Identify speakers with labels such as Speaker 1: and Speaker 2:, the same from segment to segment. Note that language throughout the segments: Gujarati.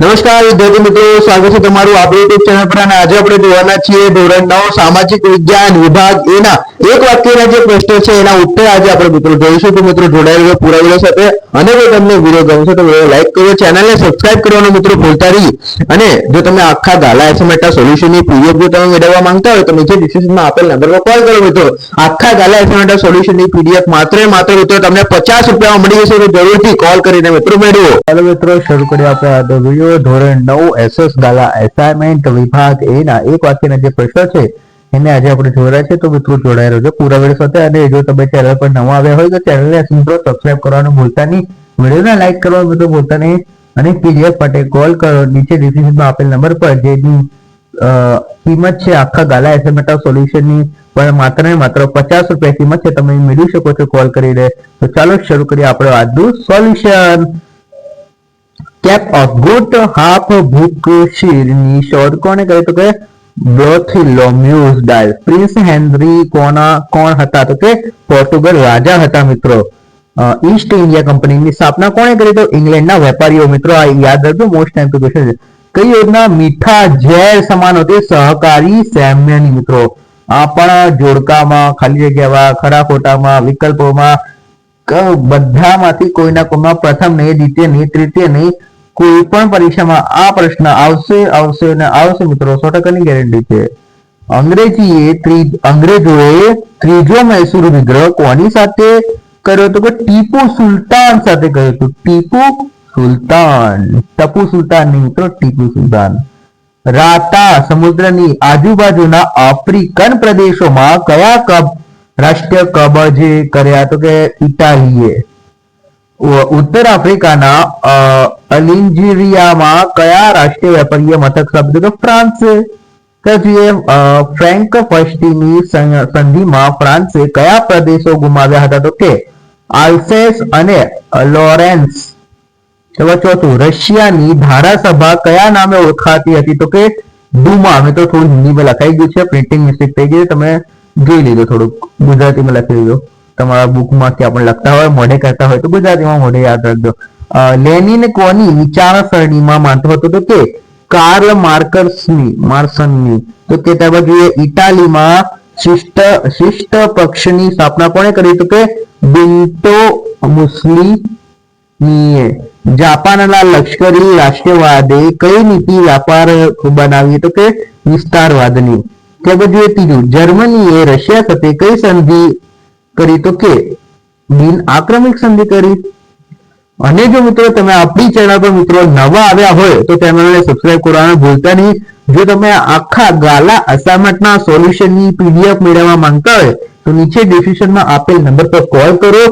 Speaker 1: નમસ્કાર, વિદ્યાર્થી મિત્રો, સ્વાગત છે તમારું આપણી યુટ્યુબ ચેનલ પર અને આજે આપણે જોવાના છીએ ધોરણ નવ, સામાજિક વિજ્ઞાન વિભાગ એના એક વાક્યના જે પ્રશ્નો છે એના ઉત્તર આજે આપણે મિત્રો જોઈશું. તો મિત્રો જોડાયેલો રહો પૂરા વીડિયો સાથે. અને જો તમને વીડિયો ગમશે તો વીડિયો લાઈક કરો, ચેનલને સબસ્ક્રાઇબ કરવાનો મિત્રો ભૂલતા નહીં. અને જો તમે આખા ગાલા એસએમએટા સોલ્યુશનની પીડીએફ જો તમે મેળવવા માંગતા હોય તો નીચે ડિસ્ક્રિપ્શનમાં આપેલ નંબર પર કોલ કરો મિત્રો. આખા ગાલા એસએમએટા સોલ્યુશનની પીડીએફ માત્ર માત્ર મિત્રો તમને પચાસ રૂપિયામાં મળી જશે. તો જરૂરથી કોલ કરીને મિત્રો મેળવો.
Speaker 2: ચાલો મિત્રો, શરૂ કરીએ આપણે આ વીડિયો. ધોરણ નવ એસએસ ગાલા એસાઇનમેન્ટ વિભાગ એના એક વાક્યના જે પ્રશ્નો છે, એને આજે આપણે જોડાયા છે. તો મિત્રો જોડાયેલો છે પૂરા વીડિયો સાથે. અને જો તમે ચેનલ પર નવા આવ્યા હોય તો ચેનલને મિત્રો સબસ્ક્રાઇબ કરવાનું ભૂલતા નહીં. વિડીયોને લાઇક કરવાનું મિત્રો ભૂલતા નહીં. અને પીડીએફ માટે કોલ કરો. નીચે ડિસ્ક્રિપ્શનમાં આપેલ નંબર પર જેની કિંમત છે આખા ગાલા એસએમએટા સોલ્યુશનની પણ માત્ર ને માત્ર પચાસ રૂપિયા કિંમત છે. તમે મેળવી શકો છો કોલ કરીને. તો ચાલો શરૂ કરીએ આપણે આજનું solution cape of good hope ભૂક શીરની શોધ કોણે કરી તો કે બ્રોથિલોમ્યુસ ડાયલ પ્રિન્સ હેનરી કોના કોણ હતા તો કે પોર્ટુગલ રાજા હતા મિત્રો અ, ઈસ્ટ ઇન્ડિયા કંપનીની સ્થાપના કોણે કરી તો ઇંગ્લેન્ડના વેપારીઓ મિત્રો આ યાદ રાખજો મોસ્ટ ટાઈમ ક્વેશ્ચન છે કઈ યોજના મીઠા ઝેર સમાન હતી સહકારી સામ્યની મિત્રો આ પણ જોડકામાં ખાલી જગ્યામાં ખરા ખોટામાં વિકલ્પોમાં ક- બધામાંથી કોઈના કોઈમાં પ્રથમ નહીં દ્વિતીય નહીં તૃતીય નહીં કોઈ પણ પરીક્ષામાં આ પ્રશ્ન આવશે આવશે અને આવશે મિત્રો. સો ટકાની ગેરંટી છે. અંગ્રેજીએ અંગ્રેજોએ ત્રીજો મૈસૂર વિગ્રહ કોની સાથે કર્યો હતો? કે ટીપુ સુલતાન સાથે કર્યો હતો. ટીપુ સુલતાન. ટપુ સુલતાન નહીં મિત્રો, ટીપુ સુલતાન. રાતા સમુદ્રની આજુબાજુના આફ્રિકન પ્રદેશોમાં કયા કબ રાષ્ટ્રીય કબજે કર્યા? તો કે ઇટાલીએ. ઉત્તર આફ્રિકાના અલિન્જીરિયામાં કયા રાષ્ટ્રીય વેપારીય મથક શબ્દ તો ફ્રાન્સે. જોઈએ ફ્રેન્ક પશ્ચિમી સંધિમાં ફ્રાન્સે કયા પ્રદેશો ગુમાવ્યા હતા તો કે આલ્સેસ અને લોરેન્સ. ચલો ચોથું, રશિયાની ધારાસભા કયા નામે ઓળખાતી હતી તો કે ડુમા. અમે તો થોડું હિન્દીમાં લખાઈ ગયું છે, પ્રિન્ટિંગ મિસ્ટેક થઈ ગઈ છે. તમે જોઈ લીધો થોડુંક. ગુજરાતીમાં લખી લીધું તમારા બુકમાંથી આપણે લખતા હોય, મોઢે કરતા હોય તો ગુજરાતીમાં મોઢે યાદ રાખજો. લેનિન કોની વિચારસરણીમાં માનતો હતો તો કે કાર્લ માર્કર્સની માર્સનની. તો કે ત્યારબાદ જોઈએ ઇટાલીમાં શિષ્ટ શિષ્ટ પક્ષની સ્થાપના કોણે કરી તો કે બિન્ટો મુસ્લિમીએ જાપાનના લશ્કરી રાષ્ટ્રવાદે કઈ નીતિ વ્યાપાર બનાવી તો કે વિસ્તારવાદની. ત્યારબાદ જોઈએ ત્રીજું, જર્મનીએ રશિયા સાથે કઈ સંધિ કરી તો કે બિન આક્રમિક સંધિ કરી? અને જો મિત્રો તમે આપણી ચેનલ પર મિત્રો નવા આવ્યા હોય તો ચેનલને સબસ્ક્રાઇબ કરવાનું ભૂલતા નહીં. જો તમે આખા ગાલા અસાઇનમેન્ટના સોલ્યુશનની પીડીએફ મેળવવા માંગતા હોય, તો નીચે ડિસ્ક્રિપ્શનમાં આપેલ નંબર પર કોલ કરો.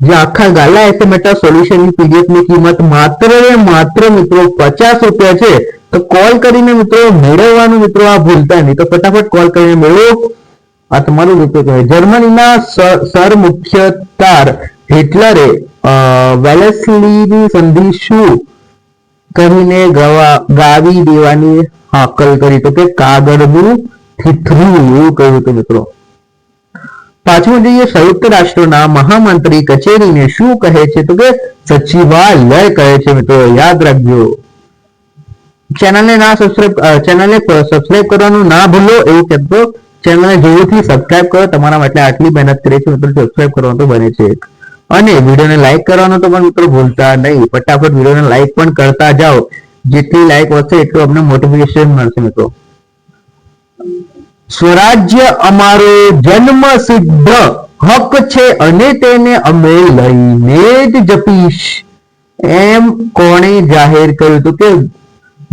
Speaker 2: જે આખા ગાલા એસએમએટા સોલ્યુશનની પીડીએફની કિંમત માત્ર ને માત્ર મિત્રો પચાસ રૂપિયા છે, તો કોલ કરીને મિત્રો મેળવવાનું મિત્રો આ ભૂલતા નહીં. તો ફટાફટ કોલ કરીને મેળવો. આ તમારું મિત્રો કહે જર્મનીના સર મુખ્યતાર હિટલરે વેલેસ્લીની સંધિ શું કહીને ગવા દેવાની હાકલ કરી તો કે કાગળનું થીથરું એવું કહ્યું હતું મિત્રો. પાછું જોઈએ સંયુક્ત રાષ્ટ્રના મહામંત્રી કચેરીને શું કહે છે તો કે સચિવાલય કહે છે મિત્રો, યાદ રાખજો. ચેનલને ના સબસ્ક્રાઇબ ચેનલને સબસ્ક્રાઇબ કરવાનું ના ભૂલો એવું કહેતો ચેનલને જરૂરથી સબસ્ક્રાઇબ કરો. તમારા માટે આટલી મહેનત કરે છે મિત્રો સબસ્ક્રાઇબ કરવાનું બને છે અને વિડીયોને લાઈક કરવાનો તો પણ મિત્રો ભૂલતા નહીં. ફટાફટ વિડીયોને લાઈક પણ કરતા જાઓ. જેટલી લાઈક વધશે એટલું અમને મોટિવેશન મળશે મિત્રો. સ્વરાજ્ય અમારો જન્મ સિદ્ધ હક છે અને તેને અમે લઈને જ જપીશ. એમ કોણે જાહેર કર્યું હતું કે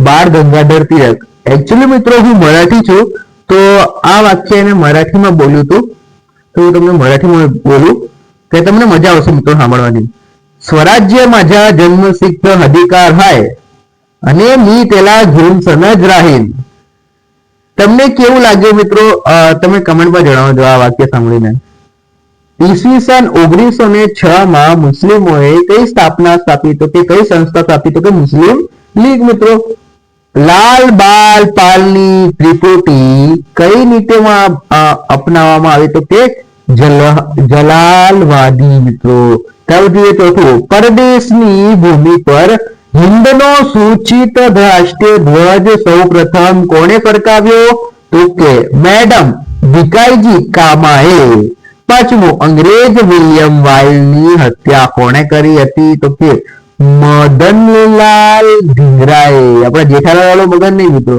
Speaker 2: બાળ ગંગાધર તિલક. એકચ્યુઅલી મિત્રો હું મરાઠી છું, તો આ વાક્ય એને મરાઠીમાં બોલ્યું હતું. તો હું તમને મરાઠીમાં બોલું. કે તમને મજા આવશે મિત્રો સાંભળવાની. સ્વરાજ્ય માજા જન્મસિદ્ધ અધિકાર હાય, અને મી તેલા ઘેમ સનજ રાહીન. તમને કેવું લાગ્યું મિત્રો? તમે કમેન્ટમાં જણાવજો આ વાક્ય સાંભળીને. ઈસવીસન ઓગણીસો ને છ માં મુસ્લિમોએ કઈ સ્થાપના સ્થાપી તો કે કઈ સંસ્થા સ્થાપી તો કે મુસ્લિમ લીગ મિત્રો? લાલ બાલ પાલની ત્રિપુટી કઈ નીતિમાં અપનાવવામાં આવી? તો કે જલાલવાદી મિત્રો. ત્યાર જોઈએ ચોથું પરદેશની ભૂમિ પર હિન્દનો સૂચિત રાષ્ટ્રીય ધ્વજ સૌ પ્રથમ કોણે ફરકાવ્યો? તો કે મેડમ ભીકાઈજી કામાએ. પાંચમું, અંગ્રેજ વિલિયમ વાઇલની હત્યા કોણે કરી હતી? તો કે મદનલાલ ધીંગરાએ આપણા જેઠાલાલ વાળો મગન નહીં, મિત્રો.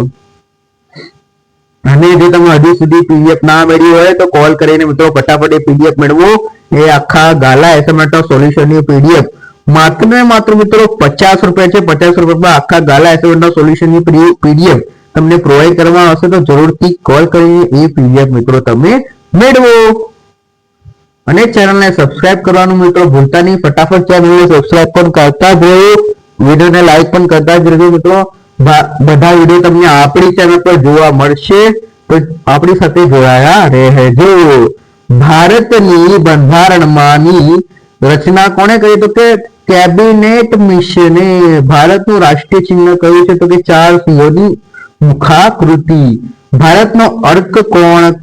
Speaker 2: અને જો તમે હજુ સુધી પીડીએફ ના મેળવી હોય તો કોલ કરીને મિત્રો ફટાફટ એ પીડીએફ મેળવો. એ આખા ગાલા એસએમએસ સોલ્યુશનની પીડીએફ માત્ર ને માત્ર મિત્રો પચાસ રૂપિયા છે, પચાસ રૂપિયામાં આખા ગાલા એસએમએસ સોલ્યુશનની પીડીએફ તમને પ્રોવાઈડ કરવામાં આવશે તો જરૂરથી કોલ કરીને એ પીડીએફ મિત્રો તમે મેળવો. અને ચેનલને સબસ્ક્રાઇબ કરવાનું મિત્રો ભૂલતા નહીં. ફટાફટ ચેનલને સબસ્ક્રાઇબ પણ કરતા જ રહો. વિડીયોને લાઈક પણ કરતા જ રહેજો મિત્રો. બધા વીડિયો તમને આપણી ચેનલ પર જોવા મળશે. તો આપણી સાથે જોડાયા રહેજો. ભારતની બંધારણમાંની રચના કોણે કરી? તો કે કેબિનેટ મિશને ભારતનું રાષ્ટ્રીય ચિહ્ન કયું છે. તો કે ચાર સિંહોની મુખાકૃતિ. ભારતનો અર્ક કોણ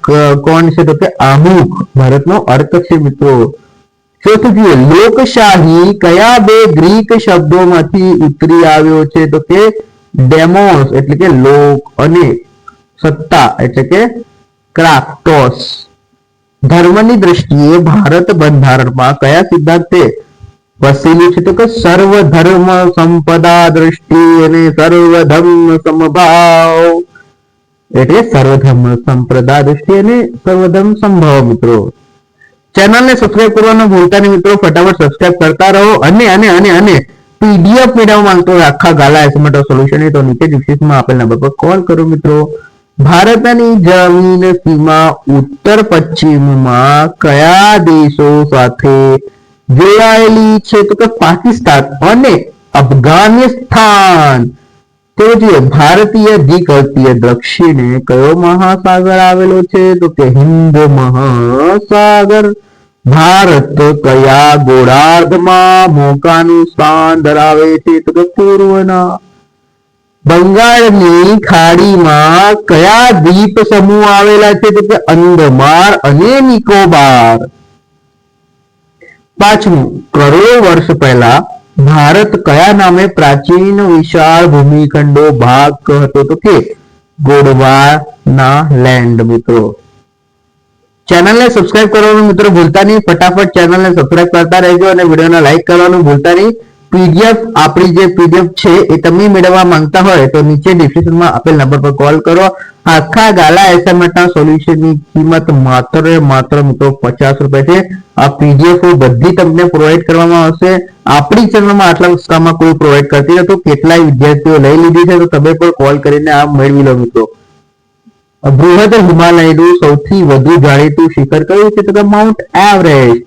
Speaker 2: કોણ છે? તો કે આમુખ ભારતનો અર્ક છે મિત્રો. ચોથું જોઈએ લોકશાહી કયા બે ગ્રીક શબ્દોમાંથી ઉતરી આવ્યો છે? તો કે ડેમોસ એટલે કે લોક અને સત્તા એટલે કે ક્રાફ્ટોસ. ધર્મની દ્રષ્ટિએ ભારત બંધારણમાં કયા સિદ્ધાંતે વસેલું છે તો કે સર્વ ધર્મ સંપદા દ્રષ્ટિ અને સર્વ ધર્મ સમભાવ. એટલે સર્વધર્મ સંપ્રદા દ્રષ્ટિ અને સર્વધર્મ સંભાવ મિત્રો. ચેનલને સબસ્ક્રાઇબ કરવાનું ભૂલતા નહીં મિત્રો. ફટાફટ સબસ્ક્રાઇબ કરતા રહો. અને અને અને અને પીડીએફ મેળવવા માંગતો આખા ગાલા એસમેટો સોલ્યુશન તો નીચે ડિસ્ક્રિપ્શનમાં આપેલ નંબર પર કોલ કરો મિત્રો. ભારતની જમીન સીમા ઉત્તર પશ્ચિમમાં કયા દેશો સાથે જોડાયેલી છે? તો કે પાકિસ્તાન અને અફઘાનિસ્તાન. તો જોઈએ ભારતીય દ્વિકલ્પીય દક્ષિણે કયો મહાસાગર આવેલો છે? તો કે હિન્દ મહાસાગર. ભારત કયા ગોળાર્ધમાં મોકાનું સ્થાન ધરાવે છે તો કે પૂર્વના બંગાળની ખાડીમાં કયા દ્વીપ સમૂહ આવેલા છે તો કે અંદમાન અને નિકોબાર પાંચમું કરોડો વર્ષ પહેલા ભારત કયા નામે પ્રાચીન વિશાળ ભૂમિખંડો ભાગ હતો તો કે ગોડવાના લેન્ડ મિત્રો ચેનલને સબસ્ક્રાઇબ કરવાનું મિત્રો ભૂલતા નહીં. ફટાફટ ચેનલને સબસ્ક્રાઇબ કરતા રહેજો અને વિડીયોને લાઇક કરવાનું ભૂલતા નહીં. પીડીએફ આપણી જે પીડીએફ છે એ તમે મેળવવા માંગતા હોય તો નીચે ડિસ્ક્રિપ્શનમાં આપેલ નંબર પર કોલ કરો. આખા ગાલા એસાઇનમેન્ટના સોલ્યુશનની કિંમત માત્ર માત્ર મિત્રો પચાસ રૂપિયા છે. આ પીડીએફ બધી તમને પ્રોવાઈડ કરવામાં આવશે. આપણી ચેનલમાં આટલા ઉત્સાહમાં કોઈ પ્રોવાઈડ કરતી નથી. કેટલાય વિદ્યાર્થીઓ લઈ લીધી છે તો તમે પણ કોલ કરીને આ મેળવી લો મિત્રો. બૃહદ હિમાલયનું સૌથી વધુ જાણીતું શિખર કયું છે તો કે માઉન્ટ એવરેસ્ટ.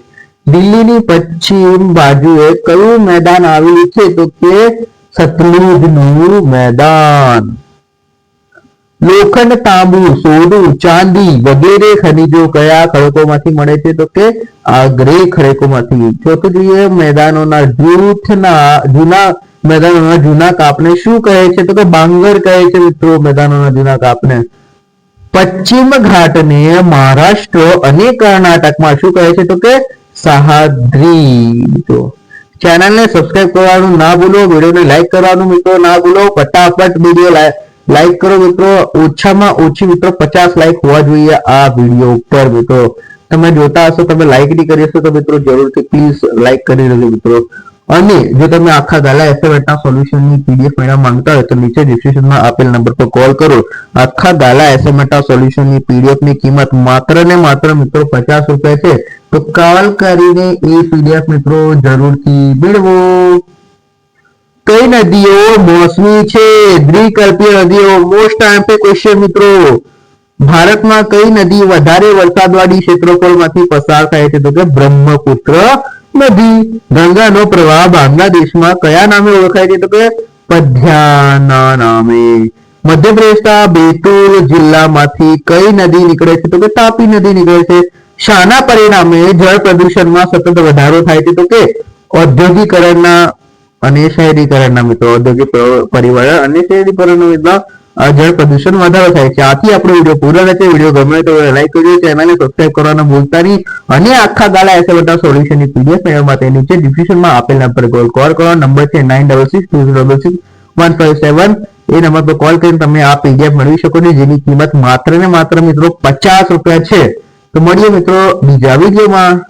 Speaker 2: દિલ્હીની પશ્ચિમ બાજુએ કયું મેદાન આવેલું છે તો કે સતલુજનું મેદાન. લોખંડ, તાંબુ, સોનું, ચાંદી વગેરે ખનિજો કયા ખડકોમાંથી મળે છે તો કે આ ગ્રે ખડકોમાંથી. ચોથું જોઈએ મેદાનોના જૂથના, જૂના મેદાનોના જૂના કાપને શું કહે છે તો કે બાંગર કહે છે મિત્રો, મેદાનોના જૂના કાપને. પશ્ચિમ ઘાટને મહારાષ્ટ્ર અને કર્ણાટકમાં શું કહે છે તો કે સહાદ્રી. તો ચેનલને સબસ્ક્રાઇબ કરવાનું ના ભૂલો, વિડીયોને લાઈક કરવાનું મિત્રો ના ભૂલો, ફટાફટ વીડિયો લાઈક કરો મિત્રો. ઓછામાં ઓછી મિત્રો પચાસ લાઈક હોવા જોઈએ આ વીડિયો ઉપર મિત્રો. તમે જોતા હશો, તમે લાઈક નહીં કરી હશો તો મિત્રો જરૂરથી પ્લીઝ લાઈક કરી દેજો મિત્રો. અને જો તમે આખા ગાલા એસએમએટના સોલ્યુશનની પીડીએફ મેળવવા માંગતા હોય તો નીચે ડિસ્ક્રિપ્શનમાં આપેલ નંબર પર કોલ કરો. આખા ગાલા એસએમએટના સોલ્યુશનની પીડીએફની કિંમત માત્ર ને માત્ર મિત્રો પચાસ રૂપિયા છે. તો કોલ કરીને એ પીડીએફ મિત્રો જરૂરથી મેળવો. કઈ નદીઓ મોસમી છે? દ્વિકલ્પીય નદીઓ મોસ્ટ આઈમ્પે ક્વેશ્ચન મિત્રો. ભારતમાં કઈ નદી વધારે વરસાદવાળી ક્ષેત્રફળમાંથી પસાર થાય છે? તો કે બ્રહ્મપુત્ર નદી ગંગાનો પ્રવાહ બાંગ્લાદેશમાં કયા નામે ઓળખાય છે? તો કે પધ્યાના નામે. મધ્યપ્રદેશના બેતુલ જિલ્લામાંથી કઈ નદી નીકળે છે? તો કે તાપી નદી નીકળે છે. શાના પરિણામે જળ પ્રદૂષણમાં સતત વધારો થાય છે. તો કે ઔદ્યોગિકરણના અને શહેરીકરણના મિત્રો, ઔદ્યોગિક પરિવહન અને શહેરીકરણના મિત્રો જળ પ્રદૂષણ વધારો થાય છે. આથી આપણો વીડિયો પૂરો રહેશે વીડિયો ગમે તો લાઈક કરજો. ચેનલને સબસ્ક્રાઇબ કરવાનું ભૂલતા નહીં. અને આખા ગાલા બધા સોલ્યુશનની પીડીએફ મેળવવા માટે. નીચે ડિસ્ક્રિપ્શનમાં આપેલ નંબર કોલ કોલ કરો. નંબર છે nine double six two double six one five seven એ નંબર પર કોલ કરીને તમે આ પીડીએફ મેળવી શકો છો, જેની કિંમત માત્ર ને માત્ર મિત્રો પચાસ રૂપિયા છે. તો મળીએ મિત્રો બીજા વિડીયોમાં.